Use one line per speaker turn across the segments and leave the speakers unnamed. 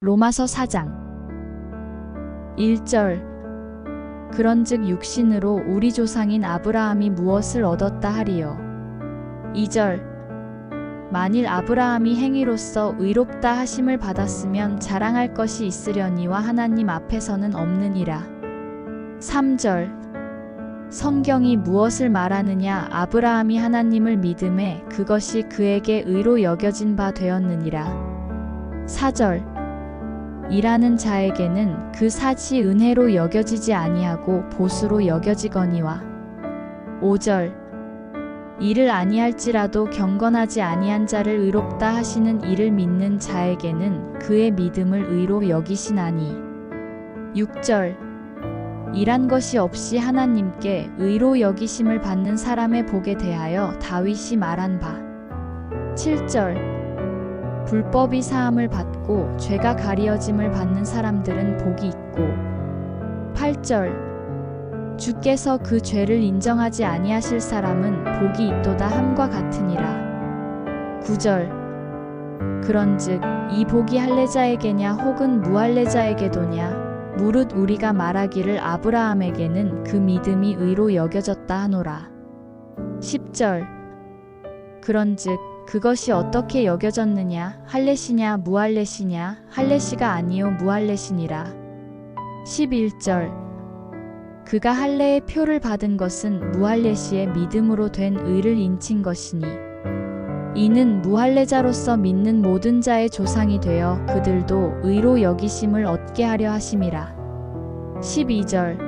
로마서 4장. 1절. 그런즉 육신으로 우리 조상인 아브라함이 무엇을 얻었다 하리요? 2절. 만일 아브라함이 행위로서 의롭다 하심을 받았으면 자랑할 것이 있으려니와 하나님 앞에서는 없느니라. 3절. 성경이 무엇을 말하느냐 아브라함이 하나님을 믿음에 그것이 그에게 의로 여겨진 바 되었느니라. 4절 일하는 자에게는 그 사지 은혜로 여겨지지 아니하고 보수로 여겨지거니와. 5절 이를 아니할지라도 경건하지 아니한 자를 의롭다 하시는 이를 믿는 자에게는 그의 믿음을 의로 여기시나니. 6절 일한 것이 없이 하나님께 의로 여기심을 받는 사람의 복에 대하여 다윗이 말한 바. 7절 불법이 사함을 받고 죄가 가리어짐을 받는 사람들은 복이 있고. 8절 주께서 그 죄를 인정하지 아니하실 사람은 복이 있도다 함과 같으니라. 9절 그런즉 이 복이 할례자에게냐 혹은 무할례자에게도냐? 무릇 우리가 말하기를 아브라함에게는 그 믿음이 의로 여겨졌다 하노라. 10절 그런즉 그것이 어떻게 여겨졌느냐? 할례시냐 무할례시냐? 할례시가 아니요 무할례시니라. 11절. 그가 할례의 표를 받은 것은 무할례시의 믿음으로 된 의를 인친 것이니 이는 무할례자로서 믿는 모든 자의 조상이 되어 그들도 의로 여기심을 얻게 하려 하심이라. 12절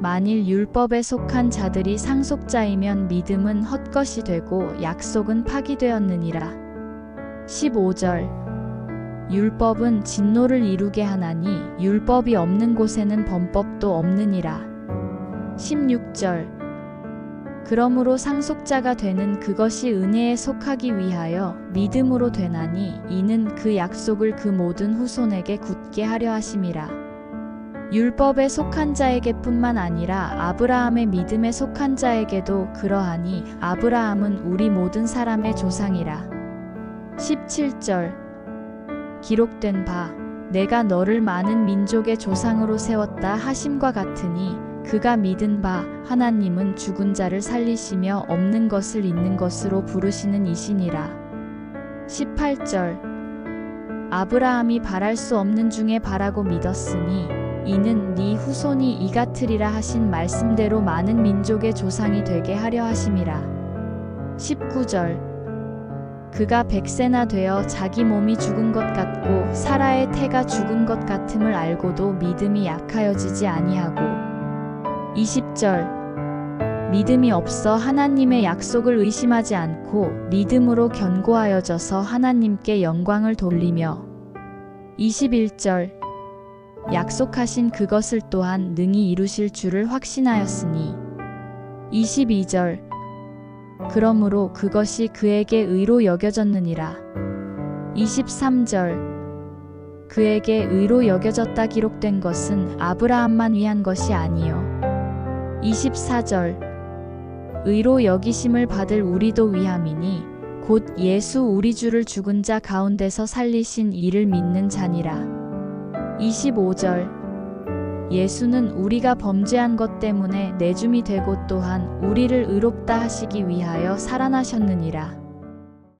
만일 율법에 속한 자들이 상속자이면 믿음은 헛것이 되고 약속은 파기되었느니라. 15절 율법은 진노를 이루게 하나니 율법이 없는 곳에는 범법도 없느니라. 16절 그러므로 상속자가 되는 그것이 은혜에 속하기 위하여 믿음으로 되나니 이는 그 약속을 그 모든 후손에게 굳게 하려 하심이라. 율법에 속한 자에게뿐만 아니라 아브라함의 믿음에 속한 자에게도 그러하니 아브라함은 우리 모든 사람의 조상이라. 17절 기록된 바 내가 너를 많은 민족의 조상으로 세웠다 하심과 같으니 그가 믿은 바 하나님은 죽은 자를 살리시며 없는 것을 있는 것으로 부르시는 이시니라. 18절 아브라함이 바랄 수 없는 중에 바라고 믿었으니 이는 네 후손이 이 같으리라 하신 말씀대로 많은 민족의 조상이 되게 하려 하심이라. 19절. 그가 백세나 되어 자기 몸이 죽은 것 같고 사라의 태가 죽은 것 같음을 알고도 믿음이 약하여지지 아니하고. 20절. 믿음이 없어 하나님의 약속을 의심하지 않고 믿음으로 견고하여져서 하나님께 영광을 돌리며. 21절 약속하신 그것을 또한 능히 이루실 줄을 확신하였으니. 22절. 그러므로 그것이 그에게 의로 여겨졌느니라. 23절. 그에게 의로 여겨졌다 기록된 것은 아브라함만 위한 것이 아니요. 24절. 의로 여기심을 받을 우리도 위함이니 곧 예수 우리 주를 죽은 자 가운데서 살리신 이를 믿는 자니라 25절 예수는 우리가 범죄한 것 때문에 내줌이 되고 또한 우리를 의롭다 하시기 위하여 살아나셨느니라.